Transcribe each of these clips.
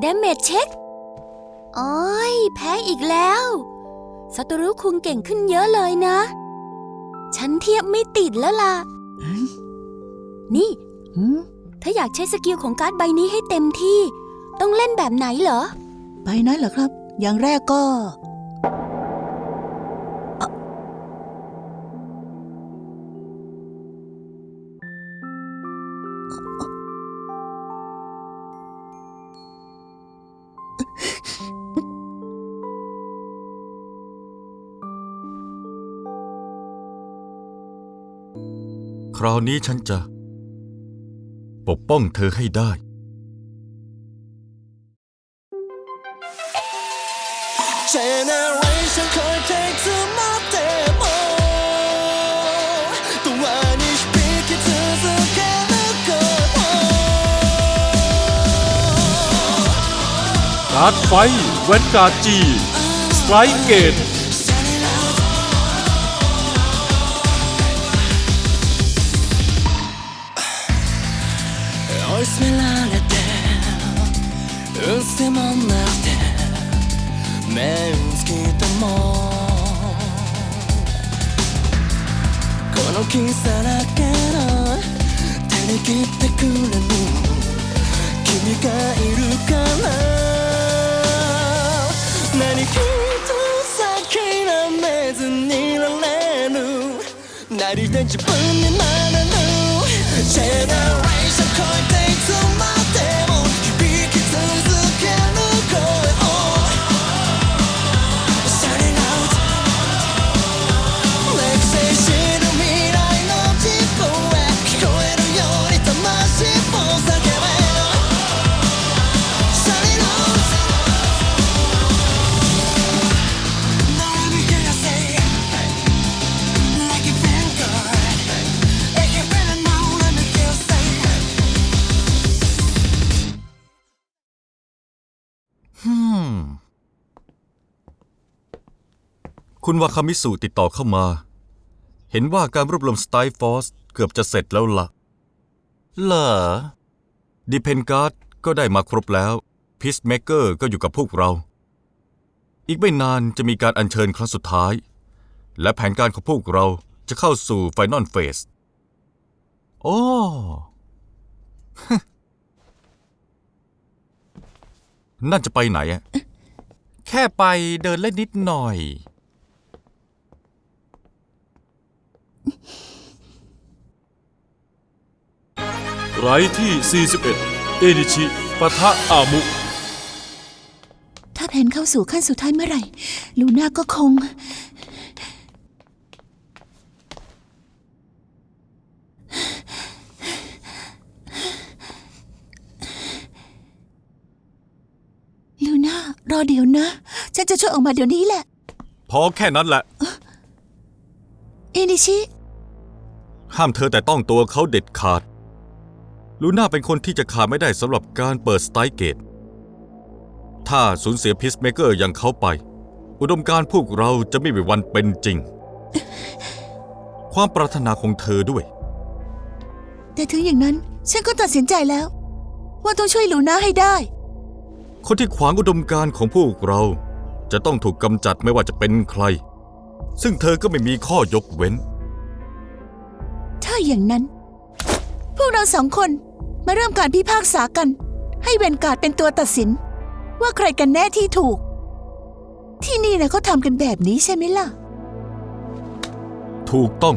เดเมจเช็ค โอ้ย แพ้อีกแล้วสตรุคุงเก่งขึ้นเยอะเลยนะ ฉันเทียบไม่ติดแล้วล่ะ นี่ ถ้าอยากใช้สกิลของการ์ดใบนี้ให้เต็มที่ ต้องเล่นแบบไหนเหรอ ไปนั้นเหรอครับ อย่างแรกก็ ราวนี้ฉันจะ ปกป้องเธอให้ได้ลากดารไฟเวนกาจีสไตร์เกต この気さらけの手に切ってくれる君がいるから何一つ諦めずにいられるなりたい自分になれる คุณวาคามิสุติดต่อเข้ามา เห็นว่าการรวบรวมสไตล์ฟอสเกือบจะเสร็จแล้วล่ะเหรอดิเพนการ์ดก็ได้มาครบแล้วพิสเมเกอร์ก็อยู่กับพวกเรา อีกไม่นานจะมีการอัญเชิญครั้งสุดท้าย และแผนการของพวกเราจะเข้าสู่ไฟนอลเฟสโอ้นั่นจะไปไหนอะแค่ไปเดินเล่นนิดหน่อย ไรที่ 41 เอนิชิปะทะอามุ ถ้าแผนเข้าสู่ขั้นสุดท้ายเมื่อไหร่ ลูน่าก็คง ลูน่ารอเดี๋ยวนะ ฉันจะช่วยออกมาเดี๋ยวนี้แหละ พอแค่นั้นแหละ เอนิชิ ห้ามเธอแต่ต้องตัวเขาเด็ดขาด ลูน่าเป็นคนที่จะขาดไม่ได้สำหรับการเปิดสไตล์เกต ถ้าสูญเสียพิสเมเกอร์อย่างเขาไป อุดมการณ์พวกเราจะไม่มีวันเป็นจริง ความปรารถนาของเธอด้วย แต่ถึงอย่างนั้นฉันก็ตัดสินใจแล้ว ว่าต้องช่วยลูน่าให้ได้ คนที่ขวางอุดมการณ์ของพวกเราจะต้องถูกกำจัดไม่ว่าจะเป็นใคร ซึ่งเธอก็ไม่มีข้อยกเว้นถ้า อย่างนั้น พวกเราสองคนมาเริ่มการพิพากษากัน ให้เวนการ์ดเป็นตัวตัดสิน ว่าใครกันแน่ที่ถูก ที่นี่นะเขาทำกันแบบนี้ใช่ไหมล่ะ ถูกต้อง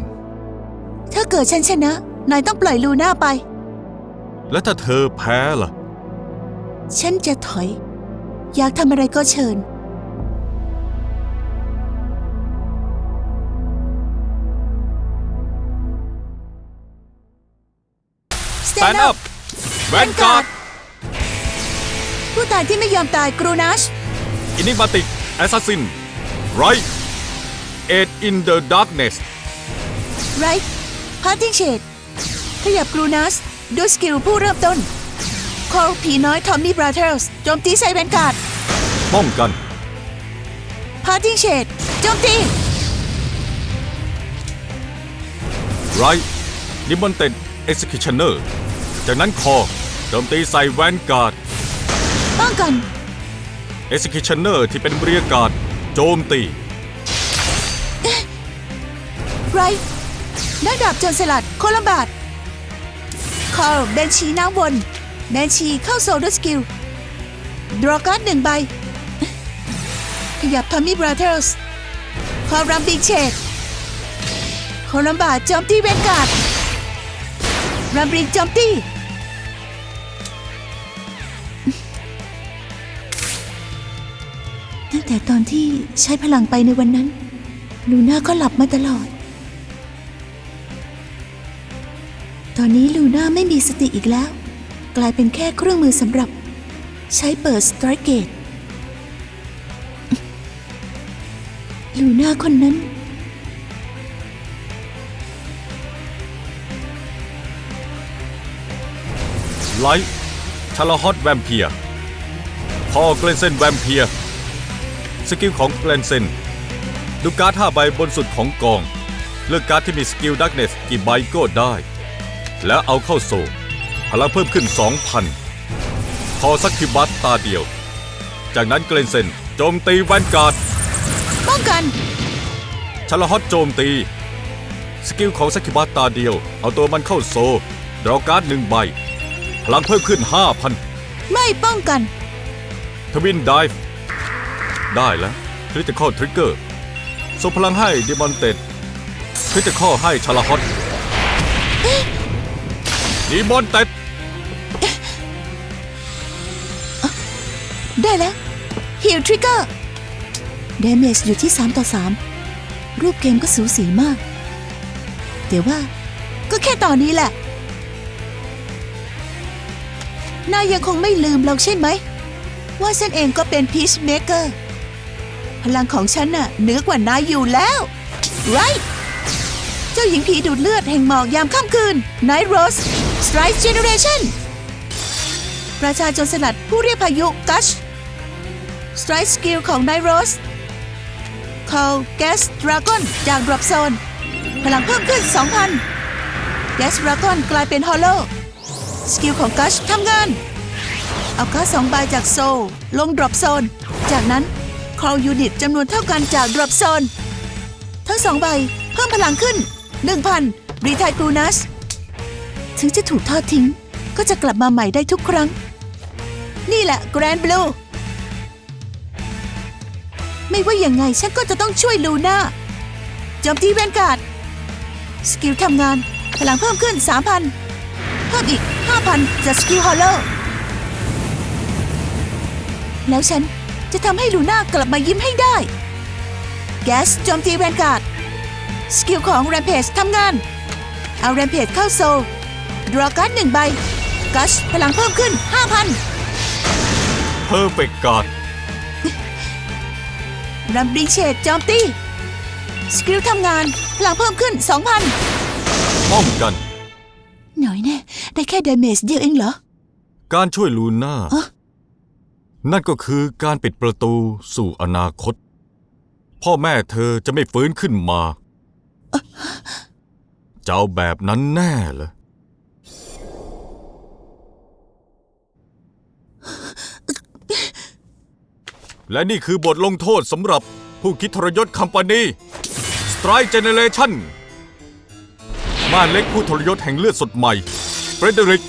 ถ้าเกิดฉันชนะ นายต้องปล่อยลูน่าไป และถ้าเธอแพ้ล่ะ ฉันจะถอย อยากทำอะไรก็เชิญ Stand up Vanguard ผู้ตายที่ไม่ยอมตายกรูนัช Enigmatic Assassin Right Aid in the Darkness ไรท์พาร์ติ้งเชดขยับกรูนัสด้วยสกิลผู้เริ่มต้นคอลผีน้อยทอมมี่บราเธอร์สโจมตีใส่แวนการ์ดป้องกันพาร์ติ้งเชดโจมตี Right Limited Executioner จากนั้นคอโจมตีใส่แวนการ์ดป้องกัน Executioner ที่เป็นเรียการ์ดโจมตีไรได้ดาบโจนสลัดโคลัมบาดคอร์เบนชีน้ำวนเบนชีเข้าโซลด้วยสกิลดรอการ์ดหนึ่งใบ ขยับทอมมี่บราเธอร์สคอรัมบิงเชดโคลัมบาดโจมตีเวนการ์ดรัมบิงโจมตี แต่ตอนที่ใช้พลังไปในวันนั้นลูน่าก็หลับมาตลอด ตอนนี้ลูน่าไม่มีสติอีกแล้ว กลายเป็นแค่เครื่องมือสำหรับ ใช้เปิดสตรเกตลูน่าคนนั้นไลท์ชาลาฮอตแวมเพียพอเกรนเซนแวมเพีย สกิลของเกรนเซนดูการ์ด5ใบบนสุดของกอง เลือกการ์ดที่มีสกิลดักเนสกี่ใบก็ได้ แล้วเอาเข้าโซลพลังเพิ่มขึ้น 2,000 พอสักคิบัตตาเดียว จากนั้นเกรนเซนโจมตีแวนการ์ดป้องกันชาลาฮอตโจมตี สกิลของสักคิบัตตาเดียว เอาตัวมันเข้าโซลดรอการ์ดหนึ่งใบ พลังเพิ่มขึ้น 5,000 ไม่ป้องกัน ทวินดิฟ ได้แล้วคริติคอลทริกเกอร์ส่งพลังให้ดิมอนเต็ดคริติคอลให้ชาลาฮอตดิมอนเต็ดได้แล้วฮิลทริกเกอร์เดเมจอยู่ที่ 3 ต่อ 3 รูปเกมก็สูสีมากเดี๋ยวว่าก็แค่ตอนนี้แหละ นายยังคงไม่ลืมเราใช่ไหม ว่าฉันเองก็เป็นพีชเมเกอร์ พลังของฉันน่ะเหนือกว่านายอยู่แล้วไรเจ้าหญิงผีดูดเลือดแห่งหมอกยามค่ำคืน Night Rose Strike Generation ประชาชนสลัดผู้เรียกพายุกัช Strike Skill ของ Night Rose Call Gas Dragon จาก Drop Zone พลังเพิ่มขึ้น 2,000 Gas Dragon กลายเป็น Hollow สกิลของกัชทำงาน เอากาสองใบจากโซลลง Drop Zone จากนั้น Call Unit จำนวนเท่ากันจาก Drop Zone ทั้งสองใบเพิ่มพลังขึ้น 1,000รีไทคูนัส ถึงจะถูกทอดทิ้ง ก็จะกลับมาใหม่ได้ทุกครั้ง นี่แหละ Grand Blue ไม่ว่ายังไงฉันก็จะต้องช่วยลูน่าโจมตีแวนการ์ดสกิลทำงาน พลังเพิ่มขึ้น 3,000 เพิ่มอีก 5,000จากสกิลฮอลโลแล้วฉัน จะทำให้ลูน่ากลับมายิ้มให้ได้ แก๊สโจมตีแวนการ์ด สกิลของแรมเพจทำงาน เอาแรมเพจเข้าโซลดรอการ์ดหนึ่งใบ กัชพลังเพิ่มขึ้น 5,000เพอร์เฟกการ์ดรัมบิงเชดโจมตีสกิลทำงานพลังเพิ่มขึ้น 2,000 ป้องกัน หน่อยแน่ได้แค่เดเมจเดียวเองเหรอ การช่วยลูน่า ฮะ นั่นก็คือการปิดประตูสู่อนาคต พ่อแม่เธอจะไม่ฟื้นขึ้นมาจะเอาแบบนั้นแน่เหรอและนี่คือบทลงโทษสำหรับผู้คิดทรยศคัมปานี Strike Generation ม่านเล็กผู้ทรยศแห่งเลือดสดใหม่เฟรเดริก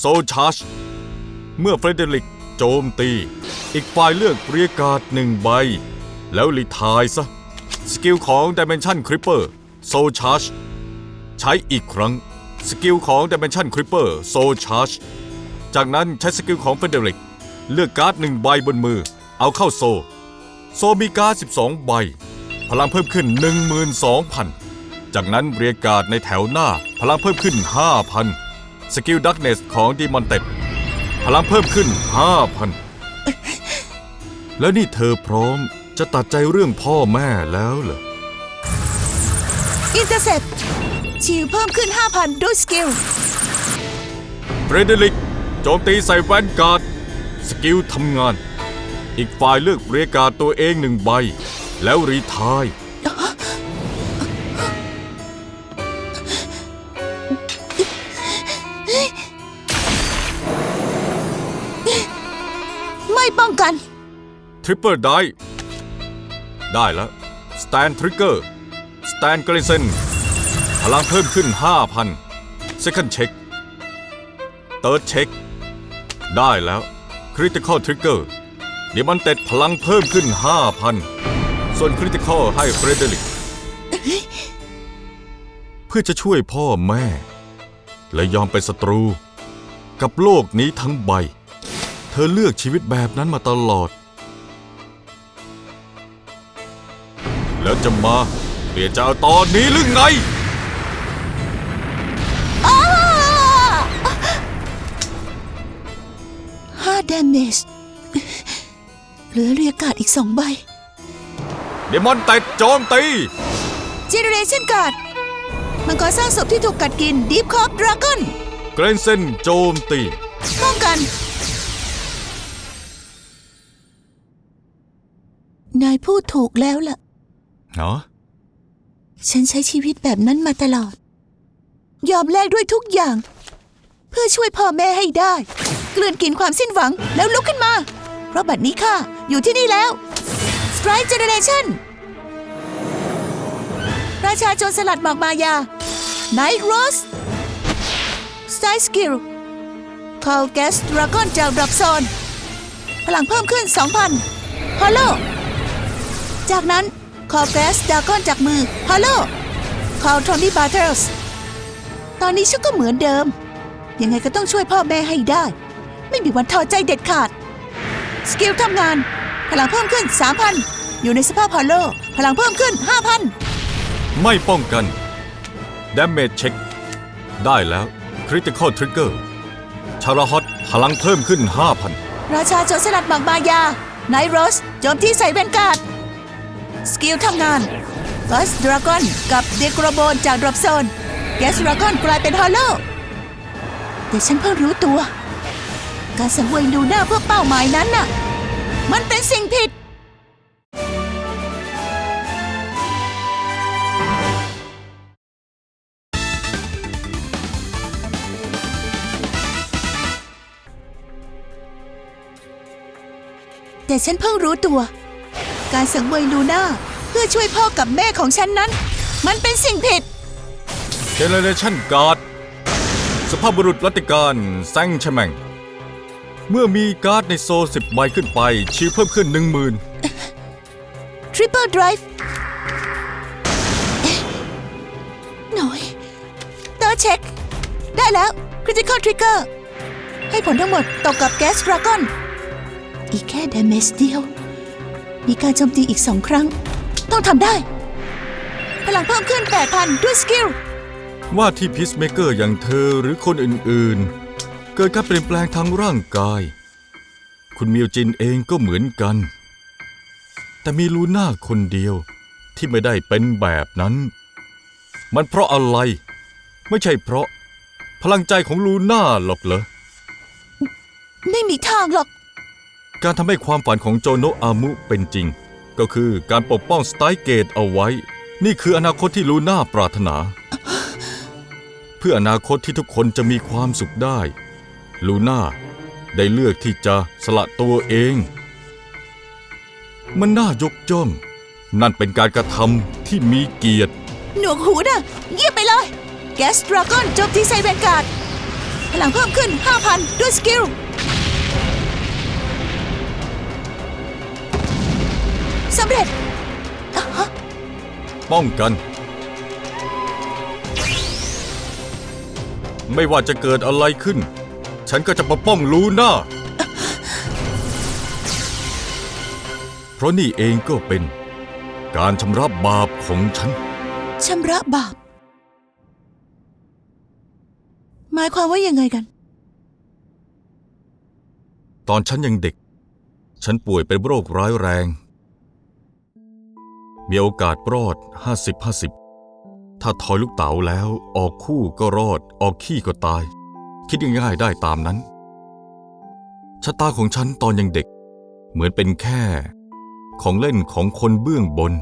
Strike Skill Soul Charge เมื่อเฟรเดริกโจมตี อีกฝ่ายเลือกเรียการ์ดหนึ่งใบ แล้วรีทายซะ สกิลของ Dimension Creeper Soul Charge ใช้อีกครั้ง สกิลของ Dimension Creeper Soul Charge จากนั้นใช้สกิลของเฟรเดริก เลือกการ์ดหนึ่งใบบนมือ เอาเข้าโซ โซมีการ์ด12 ใบ พลังเพิ่มขึ้น 12,000 จากนั้นเรียการ์ดในแถวหน้าพลังเพิ่มขึ้น 5,000 สกิลดักเนสของดีมอนเต็ดพลังเพิ่มขึ้น 5,000 แล้วนี่เธอพร้อมจะตัดใจเรื่องพ่อแม่แล้วเหรอ อินเตอร์เซ็ปชิลเพิ่มขึ้น 5,000 ด้วยสกิลเฟรเดริก โจมตีใส่แวนการ์ด สกิลทำงาน อีกฝ่ายเลือกเรียกการ์ดตัวเองหนึ่งใบ แล้วรีไทาย ริปเปิลได้ได้แล้วสแตนทริกเกอร์สแตนกรเซนพลังเพิ่มขึ้น 5,000 Second Check Third Check ได้แล้ว Critical Trigger เดี๋ยวมันเต็ดพลังเพิ่มขึ้น 5,000 ส่วน Critical ให้เฟรเดริก เพื่อจะช่วยพ่อแม่ และยอมเป็นศัตรู กับโลกนี้ทั้งใบ เธอเลือกชีวิตแบบนั้นมาตลอด แล้วจะมาเปลี่ยนจะเอาตอนนี้หรือไงห้าดเมจเหลือเรียกการ์ดอีกสองใบ เดมอนเต็ดโจมตี เจเนเรชันการ์ดมังกรสร้างศพที่ถูกกัดกินดีฟคอ p ดราก้อนเกรนเซนโจมตี ป้องกัน นายพูดถูกแล้วล่ะ เนาะฉันใช้ชีวิตแบบนั้นมาตลอด ยอมแลกด้วยทุกอย่าง เพื่อช่วยพ่อแม่ให้ได้ กลืนกินความสิ้นหวังแล้วลุกขึ้นมา เพราะบัดนี้ข้าอยู่ที่นี่แล้ว Strike Generation ราชาโจรสลัดหมอกมายา Night Rose Style Skill Call Gas Dragon จากดรอปโซนพลังเพิ่มขึ้น 2,000 Hollow จากนั้น Call Gas Dragon จากมือ Hollow Call Tony Battles ตอนนี้ฉันก็เหมือนเดิม ยังไงก็ต้องช่วยพ่อแม่ให้ได้ ไม่มีวันท้อใจเด็ดขาด สกิลทำงาน พลังเพิ่มขึ้น 3,000 อยู่ในสภาพฮอลโลพลังเพิ่มขึ้น 5,000 ไม่ป้องกัน Damage Check ได้แล้ว Critical Trigger ชาราฮอตพลังเพิ่มขึ้น 5,000 ราชาโจรสลัดหมากมายาไนโรสโจมที่ใส่แวนการ์ด สกิลทำงานบัสดราก้อนกับเดกรโบนจากดรอปโซนแกสดราก้อนกลายเป็นฮอลโลแต่ฉันเพิ่งรู้ตัว การสังเวยลูหน่าเพื่อเป้าหมายนั้นน่ะ มันเป็นสิ่งผิดแต่ฉันเพิ่งรู้ตัว การสังเวยลูน่าเพื่อช่วยพ่อกับแม่ของฉันนั้น มันเป็นสิ่งผิด Generation Guard สภาพบุรุษรัติการแซงชแมง เมื่อมีการ์ดในโซล10ใบขึ้นไปชีวิตเพิ่มขึ้น 10,000 Triple Drive หน่อยเตอร์เช็ค ได้แล้ว Critical Trigger ให้ผลทั้งหมดตกกับ Gas Dragon อีกแค่ damage เดียว มีการโจมตีอีกสองครั้ง ต้องทำได้ พลังเพิ่มขึ้น 8,000 ด้วยสกิล ว่าที่พีซเมเกอร์อย่างเธอหรือคนอื่นๆ เกิดการเปลี่ยนแปลงทางร่างกาย คุณมิวจินเองก็เหมือนกัน แต่มีลูน่าคนเดียวที่ไม่ได้เป็นแบบนั้น มันเพราะอะไร ไม่ใช่เพราะ พลังใจของลูน่าหรอกเหรอ ไม่มีทางหรอก การทำให้ความฝันของโจโนะอามุเป็นจริง ก็คือการปกป้องสไตเกตเอาไว้ นี่คืออนาคตที่ลูน่าปรารถนา เพื่ออนาคตที่ทุกคนจะมีความสุขได้ ลูน่าได้เลือกที่จะสละตัวเอง มันน่ายกย่อง นั่นเป็นการกระทำที่มีเกียรติ หนวกหูนะเงียบไปเลย Gas Dragon โจมตีใส่แวนการ์ดพลังเพิ่มขึ้น 5,000 ด้วยสกิล เร็จอะฮะป้องกัน ไม่ว่าจะเกิดอะไรขึ้น ฉันก็จะปกป้องลูน่า เพราะนี่เองก็เป็น การชำระบาปของฉัน ชำระบาป หมายความว่ายังไงกัน ตอนฉันยังเด็ก ฉันป่วยเป็นโรคร้ายแรง มีโอกาสรอด 50-50 ถ้าทอยลูกเต๋าแล้วออกคู่ก็รอด ออกขี้ก็ตาย คิดง่ายๆได้ตามนั้น ชะตาของฉันตอนยังเด็ก เหมือนเป็นแค่ ของเล่นของคนเบื้องบน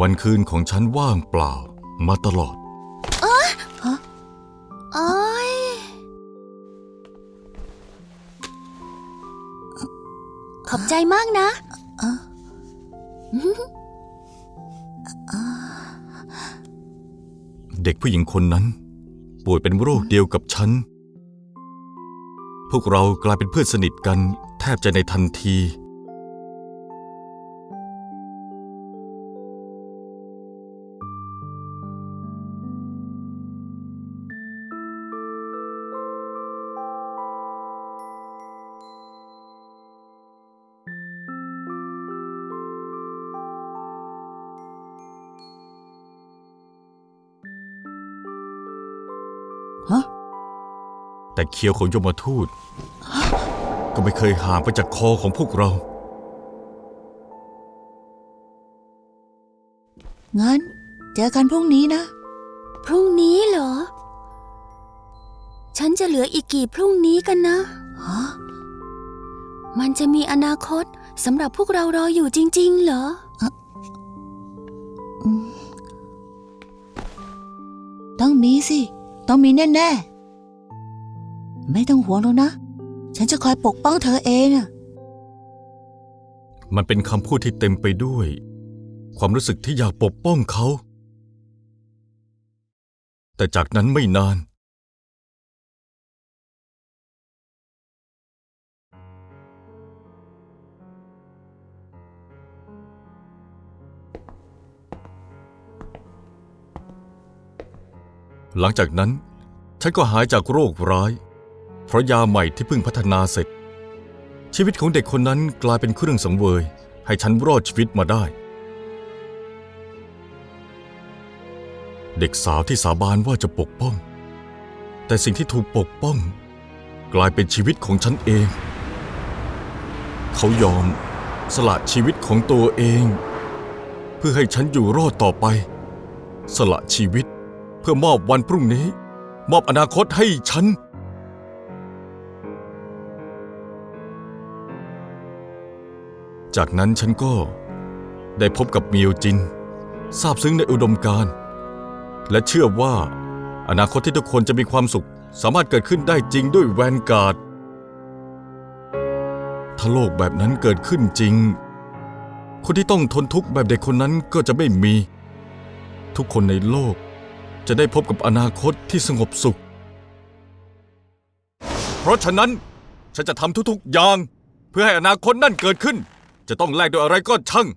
วันคืนของฉันว่างเปล่ามาตลอดโอ้ยขอบใจมากนะ เด็กผู้หญิงคนนั้น ป่วยเป็นโรคเดียวกับฉัน พวกเรากลายเป็นเพื่อนสนิทกันแทบจะในทันที แต่เคียวของยมทูต ก็ไม่เคยห่างไปจากคอของพวกเรา งั้น เจอกันพรุ่งนี้นะ พรุ่งนี้เหรอ ฉันจะเหลืออีกกี่พรุ่งนี้กันนะ ฮะ มันจะมีอนาคตสำหรับพวกเรารออยู่จริง ๆ เหรอ ต้องมีสิ ต้องมีแน่ ๆ ไม่ต้องห่วงหรอกนะ ฉันจะคอยปกป้องเธอเองอะมันเป็นคำพูดที่เต็มไปด้วย ความรู้สึกที่อยากปกป้องเขา แต่จากนั้นไม่นาน หลังจากนั้น ฉันก็หายจากโรคร้าย เพราะยาใหม่ที่เพิ่งพัฒนาเสร็จ ชีวิตของเด็กคนนั้นกลายเป็นเครื่องสังเวย ให้ฉันรอดชีวิตมาได้ เด็กสาวที่สาบานว่าจะปกป้อง แต่สิ่งที่ถูกปกป้อง กลายเป็นชีวิตของฉันเอง เขายอมสละชีวิตของตัวเอง เพื่อให้ฉันอยู่รอดต่อไป สละชีวิตเพื่อมอบวันพรุ่งนี้ มอบอนาคตให้ฉัน จากนั้นฉันก็ได้พบกับมิวจินซาบซึ้งในอุดมการณ์และเชื่อว่าอนาคตที่ทุกคนจะมีความสุขสามารถเกิดขึ้นได้จริงด้วยแวนการ์ด ถ้าโลกแบบนั้นเกิดขึ้นจริง คนที่ต้องทนทุกข์แบบเด็กคนนั้นก็จะไม่มี ทุกคนในโลกจะได้พบกับอนาคตที่สงบสุข เพราะฉะนั้นฉันจะทำทุกๆอย่าง เพื่อให้อนาคตนั่นเกิดขึ้น จะต้องแลกด้วยอะไรก็ช่าง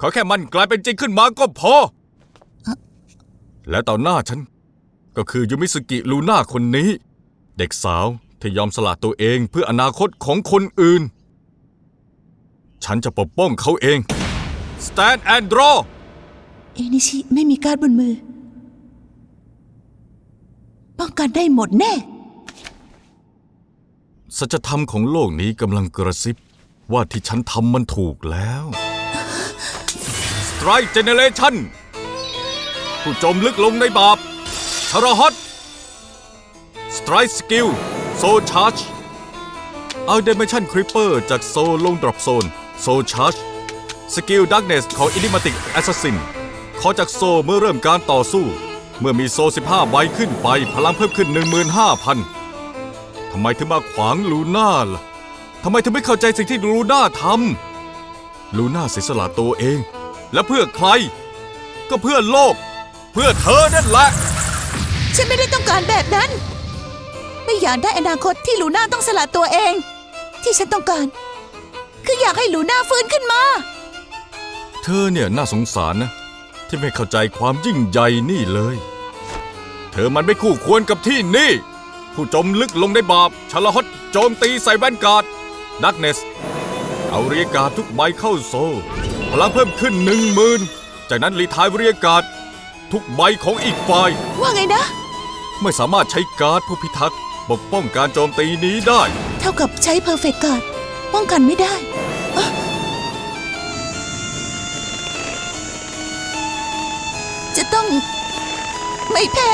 ขอแค่มันกลายเป็นจริงขึ้นมาก็พอ และต่อหน้าฉัน ก็คือยูมิสกิลูน่าคนนี้ เด็กสาวที่ยอมสละตัวเองเพื่ออนาคตของคนอื่น ฉันจะปกป้องเขาเอง Stand and draw เอนิชิไม่มีการดบนมือ ป้องกันได้หมดแน่ สัจธรรมของโลกนี้กำลังกระซิบ ว่าที่ฉันทำมันถูกแล้ว Strike Generation ผู้จมลึกลงในบาปชาราฮอต Strike Skill Soul Charge เอา Dimension Creeper จากโซลงดรอปโซน Soul Charge สกิล Darkness ของ Enigmatic Assassin ขอจากโซเมื่อเริ่มการต่อสู้ เมื่อมีโซ 15 ใบขึ้นไป พลังเพิ่มขึ้น 15,000ทำไมถึงมาขวางลูน่าล่ะ ทำไมถึงไม่เข้าใจสิ่งที่ลูน่าทำลูน่าเสียสละตัวเอง และเพื่อใคร ก็เพื่อโลก เพื่อเธอนั่นแหละ ฉันไม่ได้ต้องการแบบนั้น ไม่อยากได้อนาคตที่ลูน่าต้องสละตัวเอง ที่ฉันต้องการ คืออยากให้ลูน่าฟื้นขึ้นมา เธอเนี่ยน่าสงสารนะ ที่ไม่เข้าใจความยิ่งใหญ่นี่เลย เธอมันไม่คู่ควรกับที่นี่ ผู้จมลึกลงในบาปชาลฮอตโจมตีใส่แวนการ์ด ดักเนส เอาเรียการ์ดทุกใบเข้าโซ พลังเพิ่มขึ้นหนึ่งหมื่นจากนั้นรีไทายเรียการ์ดทุกใบของอีกฝ่าย ว่าไงนะ ไม่สามารถใช้การ์ดผู้พิทักษ์ปกป้องการโจมตีนี้ได้ เท่ากับใช้เพอร์เฟกต์การ์ดป้องกันไม่ได้อะจะต้อง ไม่แพ้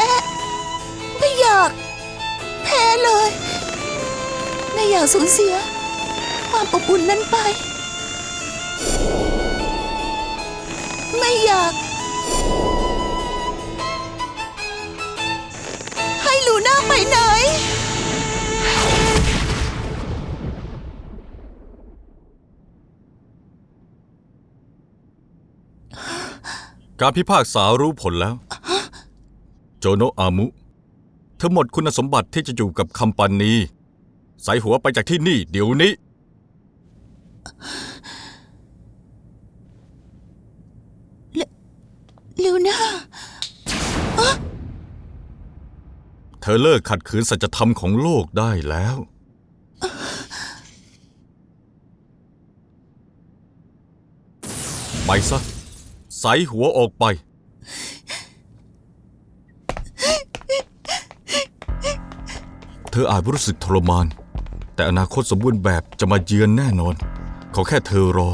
ไม่อยาก แพ้เลย ไม่อยากสูญเสีย ความอบอุ่นนั้นไป ไม่อยาก ให้ลูน่าไปไหน การพิพากษารู้ผลแล้ว โจโนอามุ เธอหมดคุณสมบัติที่จะอยู่กับคำปันนีใส่หัวไปจากที่นี่เดี๋ยวนี้ ลิวนาเธอเลิกขัดขืนสัจธรรมของโลกได้แล้ว ไปซะใส่หัวออกไป เธออาจรู้สึกทรมาน แต่อนาคตสมบูรณ์แบบจะมาเยือนแน่นอน ขอแค่เธอรอ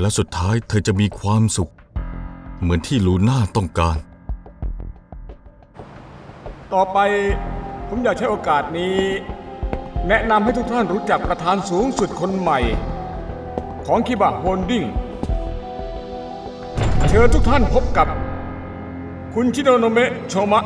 และสุดท้ายเธอจะมีความสุข เหมือนที่ลูน่าต้องการ ต่อไปผมอยากใช้โอกาสนี้ แนะนำให้ทุกท่านรู้จักประธานสูงสุดคนใหม่ ของคิบะโฮลดิ้งเชิญทุกท่านพบกับ คุณชิโนโนเมะโชมะ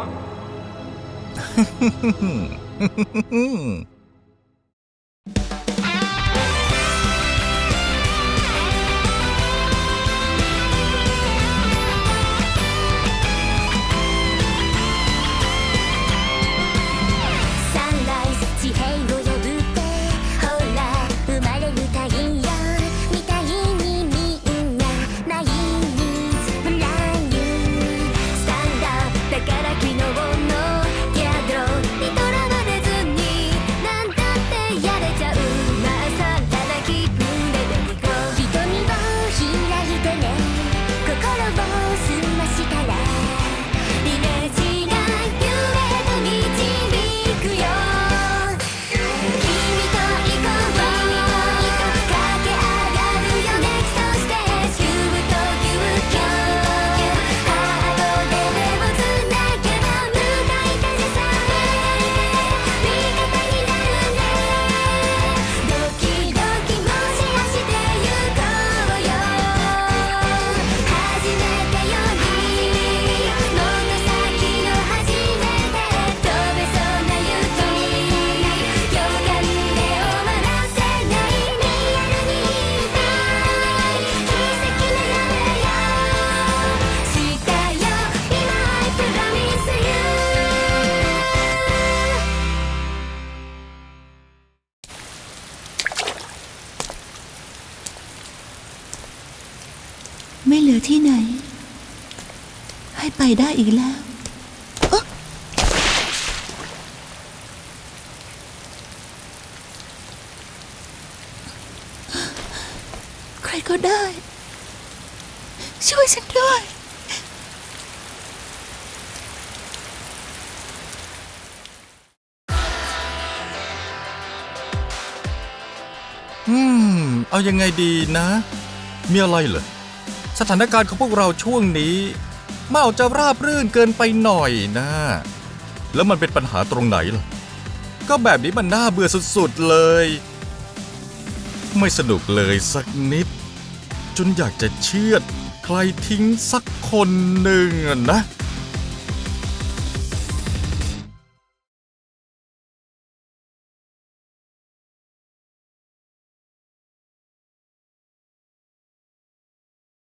ไปได้อีกแล้วใครก็ได้ ช่วยฉันด้วยอืม เอายังไงดีนะ มีอะไรเหรอ สถานการณ์ของพวกเราช่วงนี้ เมาจะราบรื่นเกินไปหน่อยนะ แล้วมันเป็นปัญหาตรงไหนล่ะ ก็แบบนี้มันน่าเบื่อสุดๆเลย ไม่สนุกเลยสักนิด จนอยากจะเชือด ใครทิ้งสักคนหนึ่งนะ